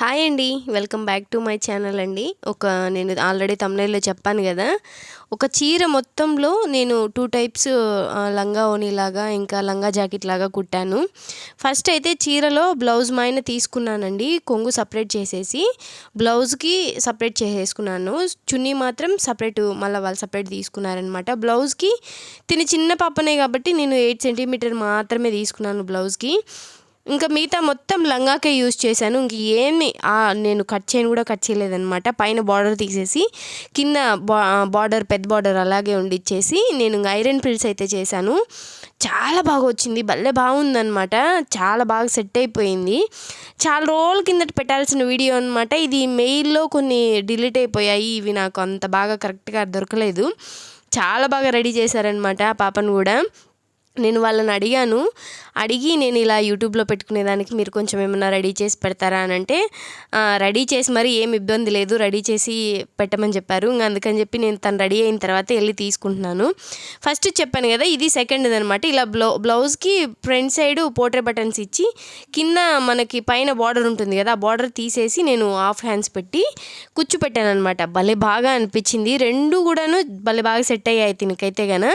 Hi అండి welcome back to my channel అండి. ఒక నేను ఆల్రెడీ తమిళలో చెప్పాను కదా ఒక చీర మొత్తంలో నేను టూ టైప్స్ లంగా ఓణిలాగా ఇంకా లంగా జాకెట్ లాగా కుట్టాను. ఫస్ట్ అయితే చీరలో బ్లౌజ్ మాయన తీసుకున్నానండి కొంగు సపరేట్ చేసేసి బ్లౌజ్కి సపరేట్ చేసేసుకున్నాను. చున్నీ మాత్రం సపరేట్ మళ్ళీ వాళ్ళు సపరేట్ తీసుకున్నారనమాట బ్లౌజ్కి తిని చిన్న పాపనే కాబట్టి నేను ఎయిట్ సెంటీమీటర్ మాత్రమే తీసుకున్నాను బ్లౌజ్కి. ఇంకా మిగతా మొత్తం లంగాకే యూజ్ చేశాను. ఇంక ఏమి నేను కట్ చేయను కూడా కట్ చేయలేదనమాట పైన బార్డర్ తీసేసి కింద బా బార్డర్ పెద్ద బార్డర్ అలాగే ఉండిచ్చేసి నేను ఐరన్ ప్రిల్స్ అయితే చేశాను. చాలా బాగా వచ్చింది. భలే బాగుందనమాట చాలా బాగా సెట్ అయిపోయింది. చాలా రోజుల కిందట పెట్టాల్సిన వీడియో అనమాట ఇది మెయిల్లో కొన్ని డిలీట్ అయిపోయాయి. ఇవి నాకు అంత బాగా కరెక్ట్గా దొరకలేదు. చాలా బాగా రెడీ చేశారనమాట ఆ పాపను కూడా. నేను వాళ్ళని అడిగాను. అడిగి నేను ఇలా యూట్యూబ్లో పెట్టుకునేదానికి మీరు కొంచెం ఏమన్నా రెడీ చేసి పెడతారా అని అంటే రెడీ చేసి మరి ఏం ఇబ్బంది లేదు రెడీ చేసి పెట్టమని చెప్పారు. ఇంకా అందుకని చెప్పి నేను తను రెడీ అయిన తర్వాత వెళ్ళి తీసుకుంటున్నాను. ఫస్ట్ చెప్పాను కదా ఇది సెకండ్ అనమాట ఇలా బ్లౌ బ్లౌజ్కి ఫ్రంట్ సైడ్ పోట్రే బటన్స్ ఇచ్చి కింద మనకి పైన బార్డర్ ఉంటుంది కదా ఆ బార్డర్ తీసేసి నేను హాఫ్ హ్యాండ్స్ పెట్టి కుచ్చు పెట్టాను అనమాట భలే బాగా అనిపించింది. రెండు కూడాను భలే బాగా సెట్ అయ్యాయి తినకైతే గన.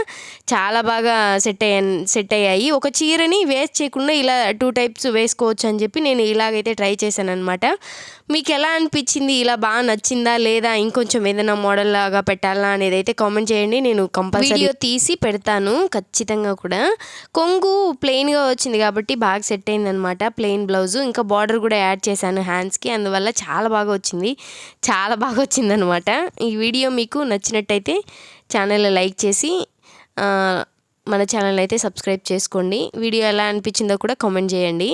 చాలా బాగా సెట్ అయ్యాను సెట్ అయ్యాయి. ఒక చీరని వేస్ట్ చేయకుండా ఇలా టూ టైప్స్ వేసుకోవచ్చు అని చెప్పి నేను ఇలాగైతే ట్రై చేశాను అనమాట మీకు ఎలా అనిపించింది? ఇలా బాగా నచ్చిందా లేదా? ఇంకొంచెం ఏదైనా మోడల్ లాగా పెట్టాలా అనేది అయితే కామెంట్ చేయండి. నేను కంపల్సరీ తీసి పెడతాను ఖచ్చితంగా కూడా. కొంగు ప్లెయిన్గా వచ్చింది కాబట్టి బాగా సెట్ అయిందనమాట ప్లెయిన్ బ్లౌజ్. ఇంకా బార్డర్ కూడా యాడ్ చేశాను హ్యాండ్స్కి. అందువల్ల చాలా బాగా వచ్చింది. చాలా బాగా వచ్చిందనమాట ఈ వీడియో మీకు నచ్చినట్టయితే ఛానల్ లైక్ చేసి మన ఛానల్ అయితే సబ్స్క్రైబ్ చేసుకోండి. వీడియో ఎలా అనిపించిందో కూడా కామెంట్ చేయండి.